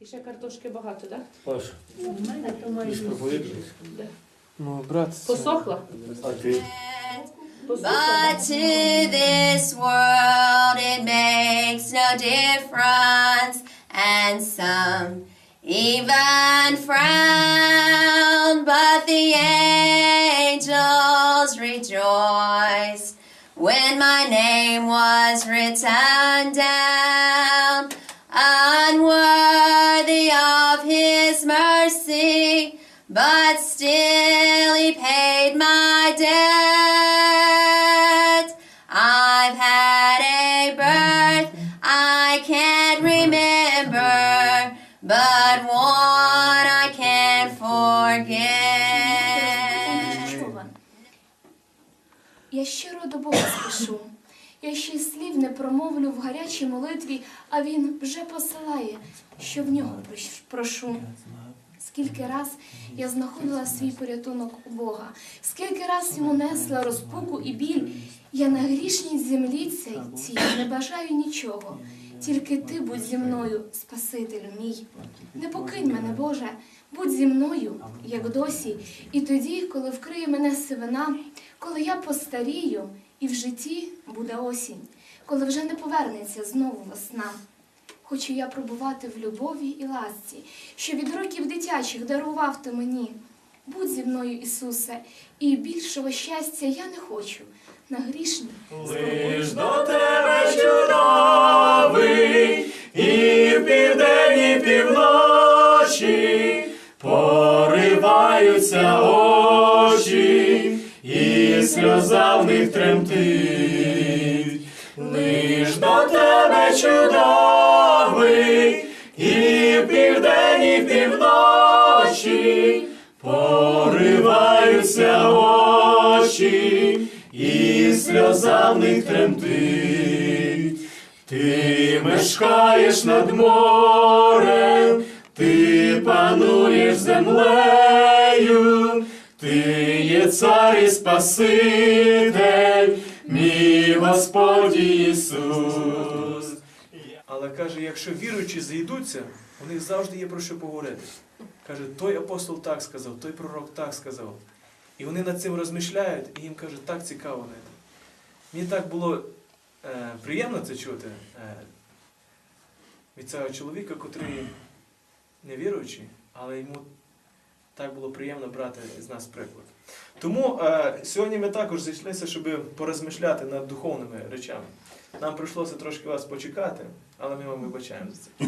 І ще картошки багато, так? Паш, ти ж проповідуєш? Да? Ну, брат. Посохла? А ти? Посохла, But да? to this world it makes no difference, and some even frown. But the angels rejoiced when my name was written down, But still he paid my debt. I've had a birth I can't remember, but one I can't forget. Я щиро до Бога спішу. Я ще слів не промовлю в гарячій молитві, а він вже посилає, що в нього прошу. Скільки раз я знаходила свій порятунок у Бога, скільки раз йому несла розпуку і біль, я на грішній землі цій, не бажаю нічого. Тільки ти будь зі мною, Спасителю мій. Не покинь мене, Боже, будь зі мною, як досі, і тоді, коли вкриє мене сивина, коли я постарію, і в житті буде осінь, коли вже не повернеться знову весна. Хочу я пробувати в любові і ласці, що від років дитячих дарував ти мені. Будь зі мною, Ісусе, і більшого щастя я не хочу на грішній. Лиш до тебе чудовий, і в південь, півночі пориваються очі, і сльоза в них тремтить. Лиш до тебе чудовий, в південь, і півночі пориваються очі, і сльоза в них тремтить. Ти мешкаєш над морем, ти пануєш землею, ти є цар і Спаситель, мій Господь Ісус. Але каже, якщо віруючі зійдуться, у них завжди є про що поговорити. Каже, той апостол так сказав, той пророк так сказав. І вони над цим розмишляють, і їм каже, так цікаво. Мені так було е, приємно це чути е, від цього чоловіка, котрий не віруючий, але йому так було приємно брати з нас приклад. Тому е, сьогодні ми також зійшлися, щоб порозмишляти над духовними речами. Нам прийшлося трошки вас почекати, але ми вам вибачаємо за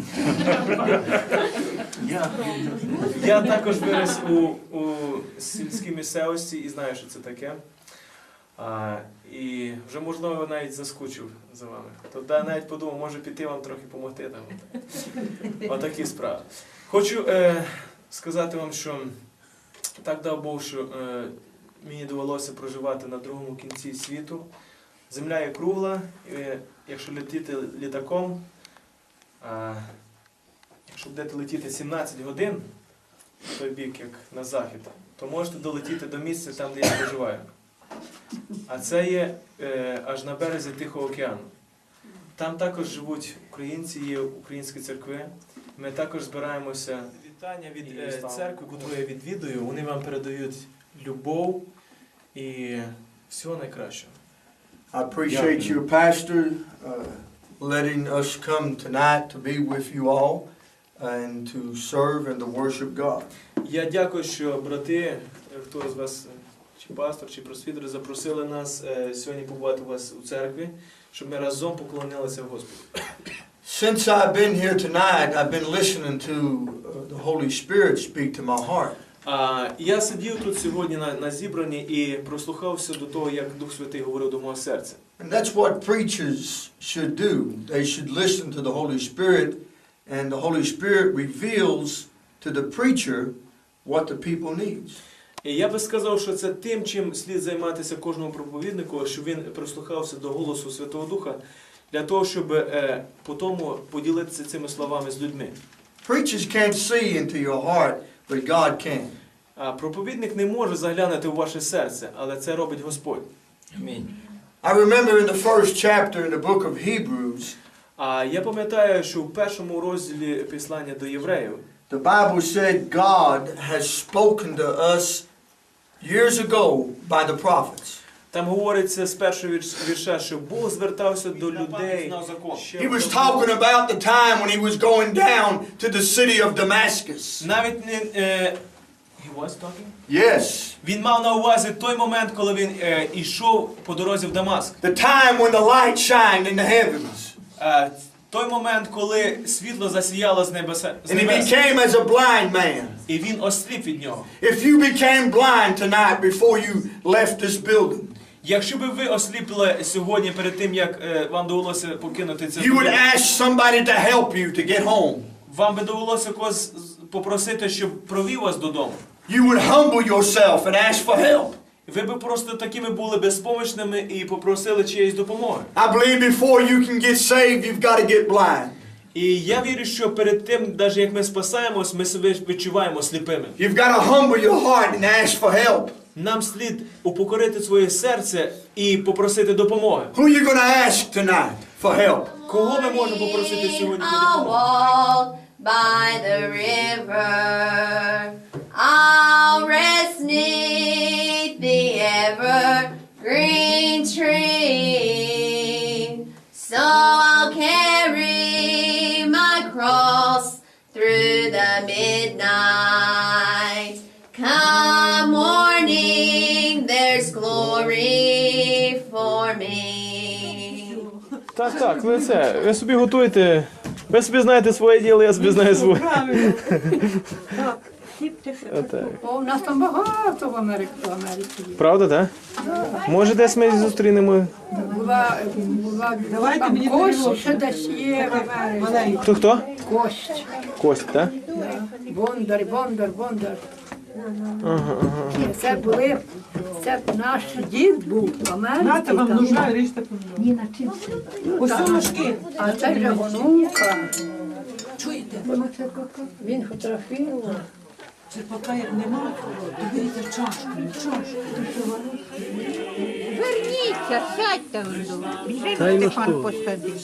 це. Я також виріс у, у сільській місцевості і знаю, що це таке. А, і вже, можливо, навіть заскучив за вами. Тобто навіть подумав, може піти вам трохи допомогти там. Отакі справи. Хочу е, сказати вам, що так дав Бог, що е, мені довелося проживати на другому кінці світу. Земля є кругла, і якщо летіти літаком, якщо будете летіти 17 годин в той бік, як на захід, то можете долетіти до місця там, де я проживаю. А це є е, аж на березі Тихого океану. Там також живуть українці, є українські церкви. Ми також збираємося. Вітання від е, церкви, яку я відвідую. Вони вам передають любов і всього найкращого. I appreciate your pastor uh, letting us come tonight to be with you all and to serve and to worship God. Я дякую, що брати, е, хто з вас, е, чи пастор, чи просвітер, запросили нас е, сьогодні побувати у вас у церкві, щоб ми разом поклонилися Господу. Since I've been here tonight, I've been listening to uh, the Holy Spirit speak to my heart. А, я сидів тут сьогодні на, на зібранні і прослухався до того, як Дух Святий говорив до мого серця. And that's what preachers should do. They should listen to the Holy Spirit, and the Holy Spirit reveals to the preacher what the people needs. І я би сказав, що це тим, чим слід займатися кожному проповіднику, щоб він прислухався до голосу Святого Духа, для того, щоб е, потім поділитися цими словами з людьми. Preachers can't see into your heart, but God can. А проповідник не може заглянути у ваше серце, але це робить Господь. Амінь. I remember in the first chapter in the book of Hebrews, А я пам'ятаю, що в першому розділі післання до євреїв The Bible said God has spoken to us years ago by the prophets. там говориться з першого вірш- вірша, що Бог звертався до людей. ще He was давно. talking about the time when he was going down to the city of Damascus. Навіть не е, he was talking? Yes. Він мав на увазі той момент, коли він е, йшов по дорозі в Дамаск. The time when the light shined in the heavens. Е, той момент, коли світло засіяло з небеса з And he небес, became as a blind man. і він осліп від нього. If you became blind tonight before you left this building, Якщо би ви осліпли сьогодні перед тим, як е, вам довелося покинути це, you would будинок, ask somebody to help you to get home. вам би довелося когось з- попросити, щоб провів вас додому. You would humble yourself and ask for help. Ви би просто такими були безпомічними і попросили чиєїсь допомоги. I believe before you can get saved, you've got to get blind. І я вірю, що перед тим, навіть як ми спасаємось, ми себе відчуваємо сліпими. You've got to humble your heart and ask for help. Нам слід упокорити своє серце і попросити допомоги. Who are you going to ask tonight for help? Кого ми можемо попросити сьогодні про I'll допомогу? walk by the river. For me. Так, так, ви це. Ви собі готуєте. Ви собі знаєте своє діло, я собі знаю своє. Отак. О, у нас там багато в Америці. В Америці. Правда, так? Може, десь ми зустрінемо. Була, була Давайте мені кость, тарілочку. ще десь є в Америці. Хто хто? Кость. Кость, так? Бондар, бондар, бондар. Це були, це наш дід був в Америці. Нате вам там. нужна, помідори. Ось ці ножки. А це вже онука. Чуєте? Він фотографував. Чи поки нема, то беріть чашку, чашку. Верніться, сядьте внизу. Вже Степан посадив.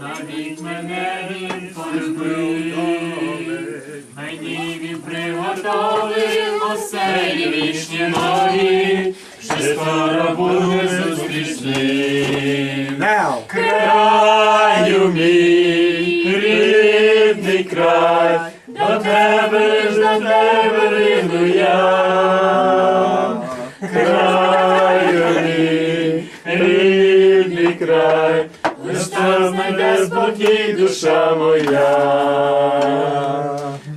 Навіть мене він полюбив, мені він приготовив оселі вічні нові, ще скоро буде зустрічним. Краю мій, рідний край, до тебе ж до тебе рину я. Душа моя.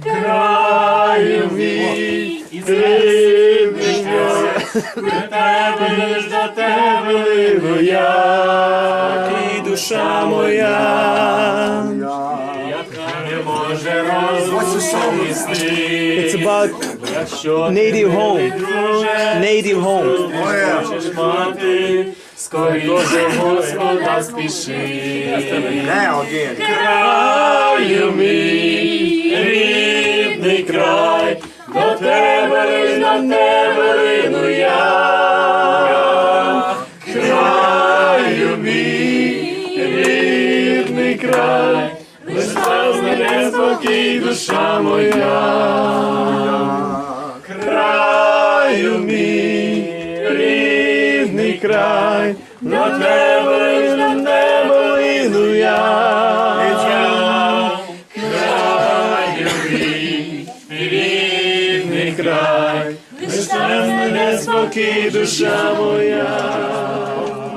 Краю мій, край, до тебе лиш до тебе лину я. І душа моя. Яка не може розумісти. Native home. Native home. хочеш мати, скоріше Господа спіши. Краю мій, рідний край, до тебе до тебе лину я. Краю мій, рідний край, лиш там знайде спокій душа моя. Краю мій, рідний край, до тебе до тебе лину я. Краю мій, рідний край, лиш там знайде спокій душа моя.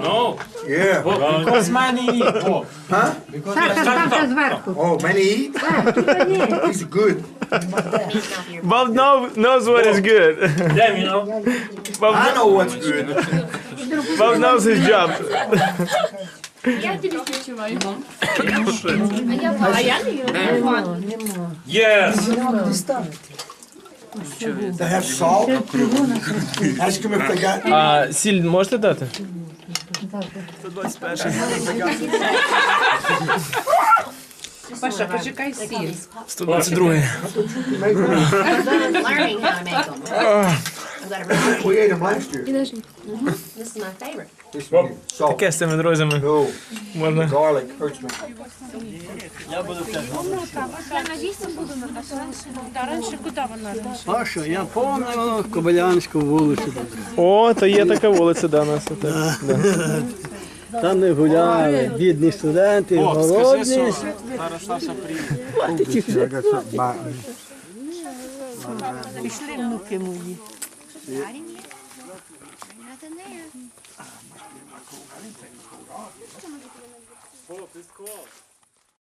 Ну, Yeah. because money eat. Huh? Саша, ставте зверху. Oh, many eat? These are good. Bob know, knows what is good. Them, you know. Bob, I know what's good. Bob knows his job. Я тобі співчуваю. А я не. Yes. They have salt. Ask them if they got. А сіль можете дати? Паша, почекай сіль. 122. Learning how to make them. I'm glad I remembered. We ate them last year. This is my favorite. This one, salt. Таке з цими друзями No, можна. garlic hurts me. Паша, я помню Кобилянську вулицю. О, то є така вулиця, да, у нас. отак. Там не гуляли, бідні студенти, голодні. Пішли внуки мої. Nothing there.